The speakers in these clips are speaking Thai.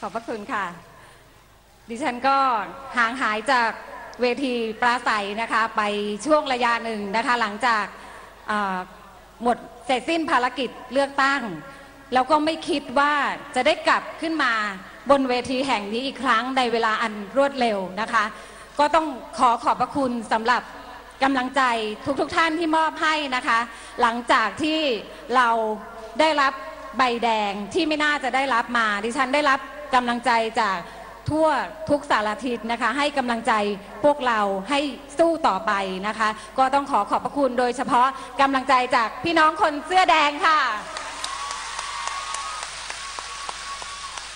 ขอบพระคุณค่ะ ดิฉันก็ห่างหายจากเวทีปราศัยนะคะ ไปช่วงระยะหนึ่งนะคะ หลังจากหมดเสร็จสิ้นภารกิจเลือกตั้ง แล้วก็ไม่คิดว่าจะได้กลับขึ้นมาบนเวทีแห่งนี้อีกครั้งในเวลาอันรวดเร็วนะคะ ก็ต้องขอขอบพระคุณสำหรับกำลังใจทุกๆทท่านที่มอบให้นะคะ หลังจากที่เราได้รับใบแดงที่ไม่น่าจะได้รับมา ดิฉันได้รับ กำลังใจจากทั่วทุกสารทิศนะคะ ให้กำลังใจพวกเราให้สู้ต่อไปนะคะ ก็ต้องขอขอบพระคุณโดยเฉพาะกำลังใจจากพี่น้องคนเสื้อแดงค่ะ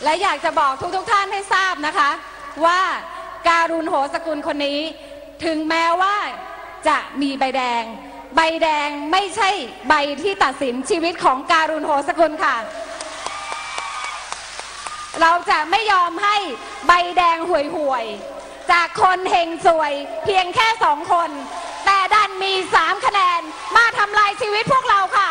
และอยากจะบอกทุกๆทท่านให้ทราบนะคะ ว่าการุณโหสกุลคนนี้ ถึงแม้ว่าจะมีใบแดง ใบแดงไม่ใช่ใบที่ตัดสินชีวิตของการุณโหสกุลค่ะ เราจะไม่ยอมให้ใบแดงห่วยห่วย จากคนเฮงสวยเพียงแค่สองคน แต่ดันมีสามคะแนนมาทำลายชีวิตพวกเราค่ะ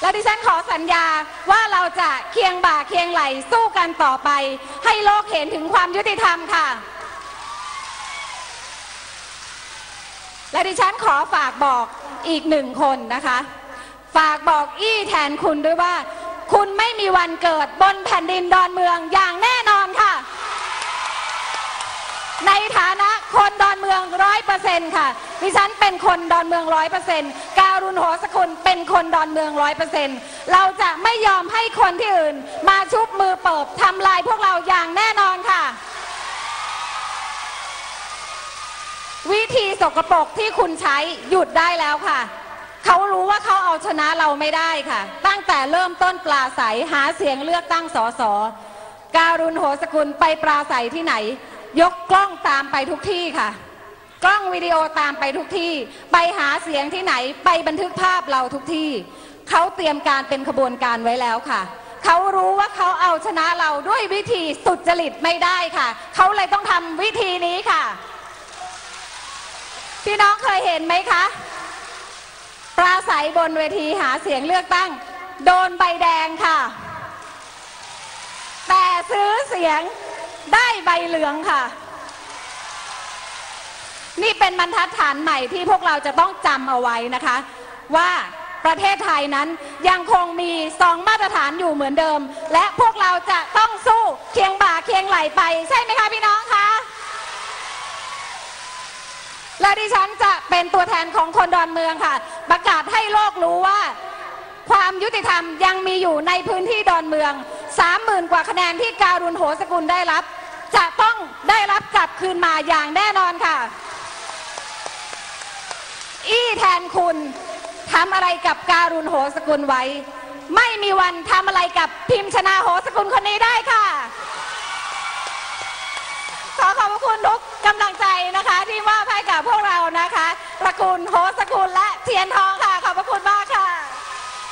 และดิฉันขอสัญญาว่าเราจะเคียงบ่าเคียงไหลสู้กันต่อไป ให้โลกเห็นถึงความยุติธรรมค่ะและดิฉันขอฝากบอกอีกหนึ่งคนนะคะ ฝากบอกอี้แทนคุณด้วยว่า คุณไม่มีวันเกิดบนแผ่นดินดอนเมืองอย่างแน่นอนค่ะ ในฐานะคนดอนเมืองร้อยเปอร์เซ็นค่ะ ดิฉันเป็นคนดอนเมืองร้อยเปอร์เซ็นการุณโหสกุลเป็นคนดอนเมืองร้อยเปอร์เซ็นเราจะไม่ยอมให้คนที่อื่น มาชุบมือเปิบทำลายพวกเราอย่างแน่นอนค่ะวิธีสกปรกที่คุณใช้หยุดได้แล้วค่ะ เขารู้ว่าเขาเอาชนะเราไม่ได้ค่ะ ตั้งแต่เริ่มต้นปลาใสหาเสียงเลือกตั้งสอสอการุณโหสกุลไปปลาใสที่ไหน ยกกล้องตามไปทุกที่ค่ะ กล้องวิดีโอตามไปทุกที่ ไปหาเสียงที่ไหน ไปบันทึกภาพเราทุกที่ เขาเตรียมการเป็นขบวนการไว้แล้วค่ะเขารู้ว่าเขาเอาชนะเราด้วยวิธีสุดจริตไม่ได้ค่ะ เขาเลยต้องทำวิธีนี้ค่ะ พี่น้องเคยเห็นไหมคะ ปราศัยบนเวทีหาเสียงเลือกตั้ง โดนใบแดงค่ะ แต่ซื้อเสียงได้ใบเหลืองค่ะ นี่เป็นบรรทัดฐานใหม่ที่พวกเราจะต้องจำเอาไว้นะคะ ว่าประเทศไทยนั้นยังคงมีสองมาตรฐานอยู่เหมือนเดิม และพวกเราจะต้องสู้เคียงบ่าเคียงไหลไป ใช่ไหมคะพี่น้องคะ และดิฉันจะเป็นตัวแทนของคนดอนเมืองค่ะ ประกาศให้โลกรู้ว่า ความยุติธรรมยังมีอยู่ในพื้นที่ดอนเมือง30,000กว่าคะแนนที่การุณโหสกุลได้รับ จะต้องได้รับกลับคืนมาอย่างแน่นอนค่ะ อี้แทนคุณทำอะไรกับการุณโหสกุลไว้ ไม่มีวันทำอะไรกับพิมพ์ชนาโหสกุลคนนี้ได้ค่ะ ขอขอบพระคุณทุกกำลังใจนะคะ กุลโฮสกุลและเทียนทองค่ะ